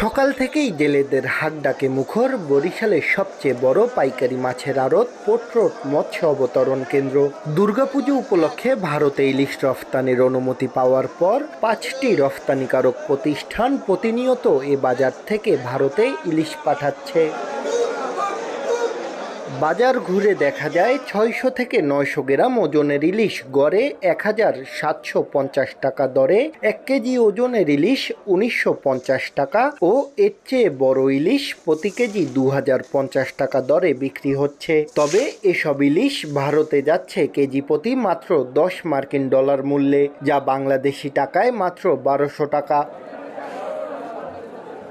সকাল থেকেই জেলেদের হাক ডাকে মুখর বরিশালের সবচেয়ে বড় পাইকারি মাছের আড়ত পোট্রোট মৎস্য অবতরণ কেন্দ্র। দুর্গাপুজো উপলক্ষে ভারতে ইলিশ রফতানির অনুমতি পাওয়ার পর পাঁচটি রফতানিকারক প্রতিষ্ঠান প্রতিনিয়ত এ বাজার থেকে ভারতে ইলিশ পাঠাচ্ছে। বাজার ঘুরে দেখা যায় ছয়শো থেকে নয়শো গ্রাম ওজনের ইলিশ। গড়ে এক হাজার সাতশো পঞ্চাশ টাকা দরে, এক কেজি ওজনের ইলিশ উনিশশো পঞ্চাশ টাকা ও এর চেয়ে বড় ইলিশ প্রতি কেজি দু হাজার পঞ্চাশ টাকা দরে বিক্রি হচ্ছে। তবে এসব ইলিশ ভারতে যাচ্ছে কেজি প্রতি মাত্র দশ মার্কিন ডলার মূল্যে, যা বাংলাদেশি টাকায় মাত্র বারোশো টাকা।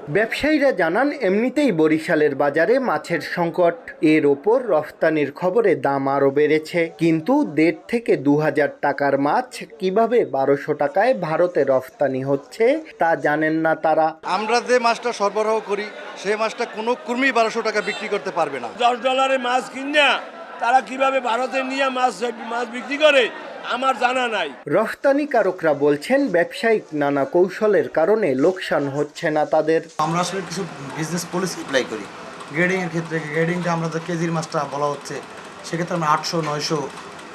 ব্যবসায়ীরা জানান এমনিতেই বরিশালের বাজারে মাছের সংকট। এর ওপর রফতানির খবরে দাম আরও বেড়েছে। কিন্তু দেড় থেকে দু হাজার টাকার মাছ কীভাবে বারোশো টাকায় ভারতে রফতানি হচ্ছে তা জানেন না তারা। আমরা যে মাছটা সরবরাহ করি সেই মাছটা কোনো কর্মী বারোশো টাকা বিক্রি করতে পারবে না। দশ ডলারে মাছ কিনা তারা কীভাবে ভারতে নিয়ে মাছ মাছ বিক্রি করে? আমার জানা নাই। রফতানিকারকরা বলছেন ব্যবসায়িক নানা কৌশলের কারণে লোকসান হচ্ছে না তাদের। আমরা আসলে কিছু বিজনেস পলিসি অ্যাপ্লাই করি। গ্রেডিং এর ক্ষেত্রে গ্রেডিংটা আমরা যে কেজির মাছটা বলা হচ্ছে সেক্ষেত্রে আমরা আটশো নয়শো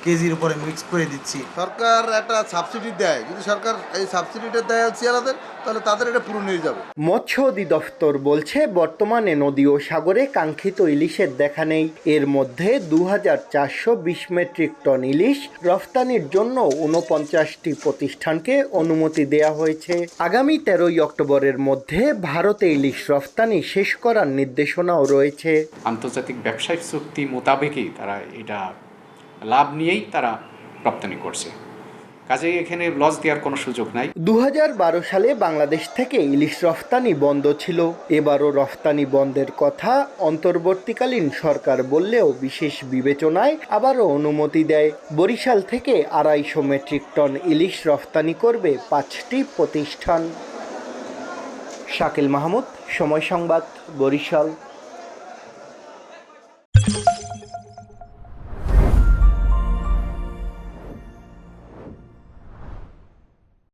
কেজির উপরে মিক্স করে দিচ্ছি। সরকার একটা সাবসিডি দেয়। যদি সরকার এই সাবসিডিটা দেয় চেয়ারাদের তাহলে তাদের এটা পূরণ হয়ে যাবে। মৎস্য অধিদপ্তর বলছে বর্তমানে নদী ও সাগরে কাঙ্ক্ষিত ইলিশের দেখা নেই। এর মধ্যে দু হাজার চারশো বিশ মেট্রিক টন ইলিশ রফতানির জন্য ঊনপঞ্চাশটি প্রতিষ্ঠানকে অনুমতি দেয়া হয়েছে। আগামী তেরোই অক্টোবরের মধ্যে ভারতে ইলিশ রফতানি শেষ করার নির্দেশনাও রয়েছে। আন্তর্জাতিক ব্যবসায়িক চুক্তি মোতাবেকই তারা এটা লাভ নিয়েই তারা রপ্তানি করছে। কাজেই এখানে লস দেওয়ার কোনো সুযোগ নাই। দু সালে বাংলাদেশ থেকে ইলিশ রফতানি বন্ধ ছিল। এবারও রফতানি বন্ধের কথা অন্তর্বর্তীকালীন সরকার বললেও বিশেষ বিবেচনায় আবারও অনুমতি দেয়। বরিশাল থেকে আড়াইশো মেট্রিক টন ইলিশ রফতানি করবে পাঁচটি প্রতিষ্ঠান। শাকিল মাহমুদ, সময় সংবাদ, বরিশাল।